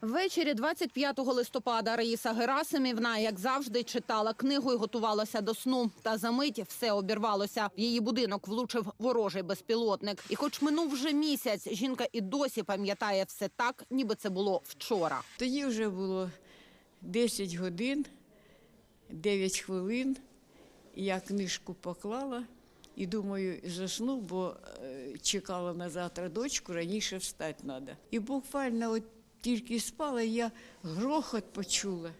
Ввечері 25 листопада Раїса Герасимівна, як завжди, читала книгу і готувалася до сну. Та за мить все обірвалося. В її будинок влучив ворожий безпілотник. І, хоч минув вже місяць, жінка і досі пам'ятає все так, ніби це було вчора. Тоді вже було 10 годин, 9 хвилин. Я книжку поклала і думаю, засну, бо е, чекала на завтра дочку, раніше встати треба. І буквально от тільки спала, я грохот почула.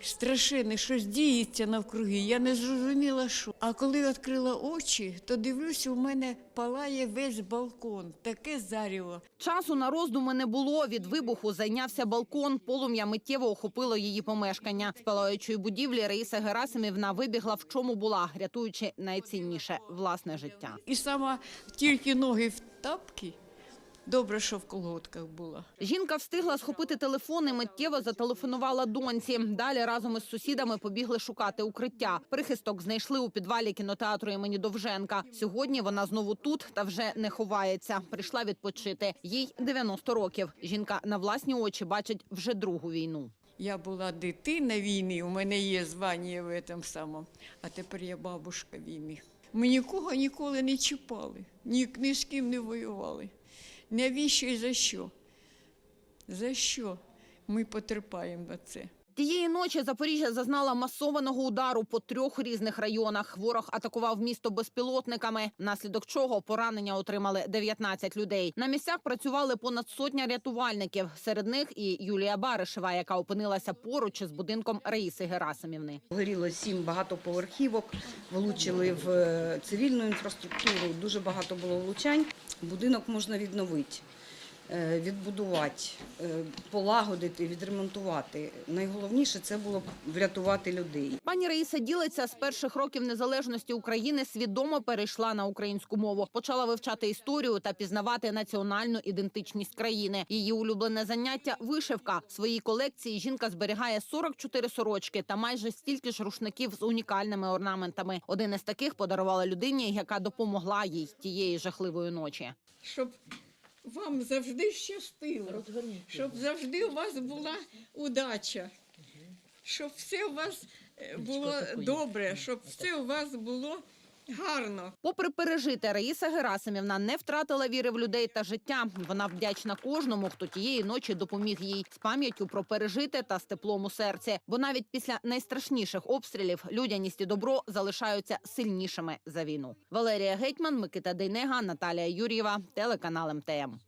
Страшенне, щось діється навкруги. Я не зрозуміла, що. А коли відкрила очі, то дивлюсь, у мене палає весь балкон, таке заріло. Часу на роздуми не було. Від вибуху зайнявся балкон. Полум'я миттєво охопило її помешкання. З палаючої будівлі Раїса Герасимівна вибігла в чому була, рятуючи найцінніше власне життя. І сама тільки ноги в тапки. Добре, що в колготках була. Жінка встигла схопити телефон і миттєво зателефонувала доньці. Далі разом із сусідами побігли шукати укриття. Прихисток знайшли у підвалі кінотеатру імені Довженка. Сьогодні вона знову тут та вже не ховається. Прийшла відпочити. Їй 90 років. Жінка на власні очі бачить вже другу війну. Я була дитина війни, у мене є звання в цьому самому, а тепер я бабушка війни. Ми нікого ніколи не чіпали, ні, ні з ким не воювали. Навіщо і за що? За що ми потерпаємо на це? Тієї ночі Запоріжжя зазнала масованого удару по трьох різних районах. Ворог атакував місто безпілотниками, внаслідок чого поранення отримали 19 людей. На місцях працювали понад сотня рятувальників. Серед них і Юлія Баришева, яка опинилася поруч із будинком Раїси Герасимівни. Горіло сім багатоповерхівок, влучили в е, цивільну інфраструктуру. Дуже багато було влучань. Будинок можна відновити, відбудувати, е, полагодити, відремонтувати. Найголовніше це було врятувати людей. Пані Раїса ділиться з перших років незалежності України. Свідомо перейшла на українську мову, почала вивчати історію та пізнавати національну ідентичність країни. Її улюблене заняття вишивка. В своїй колекції жінка зберігає 44 сорочки та майже стільки ж рушників з унікальними орнаментами. Один із таких подарувала людині, яка допомогла їй тієї жахливої ночі. Щоб вам завжди щастило, щоб завжди у вас була удача, щоб все у вас е, було добре, щоб все у вас було гарно. Попри пережити, Раїса Герасимівна не втратила віри в людей та життя. Вона вдячна кожному, хто тієї ночі допоміг їй з пам'яттю про пережите та з теплом у серці. Бо навіть після найстрашніших обстрілів людяність і добро залишаються сильнішими за війну. Валерія Гетьман, Микита Дейнега, Наталія Юр'єва, телеканал МТМ.